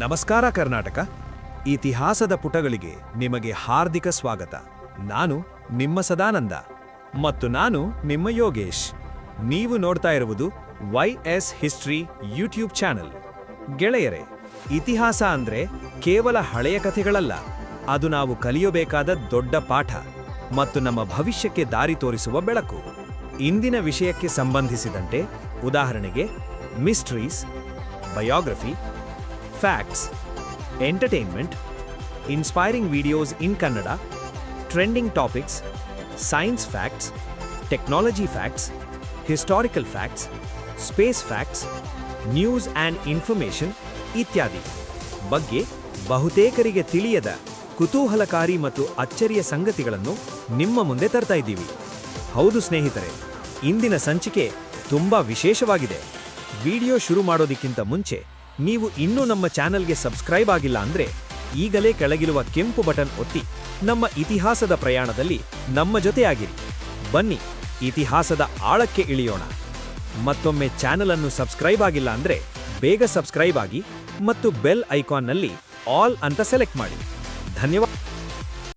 ನಮಸ್ಕಾರ ಕರ್ನಾಟಕ. ಇತಿಹಾಸದ ಪುಟಗಳಿಗೆ ನಿಮಗೆ ಹಾರ್ದಿಕ ಸ್ವಾಗತ. ನಾನು ನಿಮ್ಮ ಸದಾನಂದ. ಮತ್ತು ನಾನು ನಿಮ್ಮ ಯೋಗೇಶ್. ನೀವು ನೋಡ್ತಾ ಇರುವುದು Y S history YouTube channel. ಗೆಳೆಯರೆ, ಇತಿಹಾಸ ಅಂದ್ರೆ ಕೇವಲ ಹಳೆಯ ಕಥೆಗಳಲ್ಲ. ಅದು ನಾವು ಕಲಿಯಬೇಕಾದ ದೊಡ್ಡ ಪಾಠ ಮತ್ತು ನಮ್ಮ ಭವಿಷ್ಯಕ್ಕೆ ದಾರಿ ತೋರಿಸುವ ಬೆಳಕು. ಇಂದಿನ ವಿಷಯಕ್ಕೆ ಸಂಬಂಧಿಸಿದಂತೆ ಉದಾಹರಣೆಗೆ mysteries biography facts entertainment inspiring videos in Kannada trending topics science facts technology facts historical facts space facts news and information ಇತ್ಯಾದಿ. ಬಗ್ಗೆ ಬಹುತೇಕರಿಗೆ ತಿಳಿಯದ ಕುತೂಹಲಕಾರಿ ಮತ್ತು ಅಚ್ಚರಿಯ ಸಂಗತಿಗಳನ್ನು ನಿಮ್ಮ ಮುಂದೆ ತರ್ತಾ ಇದ್ದೀವಿ. ಹೌದು ಸ್ನೇಹಿತರೆ, ಇಂದಿನ ಸಂಚಿಕೆ ತುಂಬಾ ವಿಶೇಷವಾಗಿದೆ. ವಿಡಿಯೋ ಶುರು ಮಾಡೋದಕ್ಕಿಂತ ಮುಂಚೆ ನೀವು ಇನ್ನೂ ನಮ್ಮ ಚಾನೆಲ್ಗೆ ಸಬ್ಸ್ಕ್ರೈಬ್ ಆಗಿಲ್ಲ ಅಂದ್ರೆ ಈಗಲೇ ಕೆಳಗಿರುವ ಕೆಂಪು ಬಟನ್ ಒತ್ತಿ ನಮ್ಮ ಇತಿಹಾಸದ ಪ್ರಯಾಣದಲ್ಲಿ ನಮ್ಮ ಜೊತೆಯಾಗಿರಿ. ಬನ್ನಿ, ಇತಿಹಾಸದ ಆಳಕ್ಕೆ ಇಳಿಯೋಣ. ಮತ್ತೊಮ್ಮೆ ಚಾನೆಲ್ ಅನ್ನು ಸಬ್ಸ್ಕ್ರೈಬ್ ಆಗಿಲ್ಲ ಅಂದ್ರೆ ಬೇಗ ಸಬ್ಸ್ಕ್ರೈಬ್ ಆಗಿ ಮತ್ತು ಬೆಲ್ ಐಕಾನ್ನಲ್ಲಿ ಆಲ್ ಅಂತ ಸೆಲೆಕ್ಟ್ ಮಾಡಿ. ಧನ್ಯವಾದ.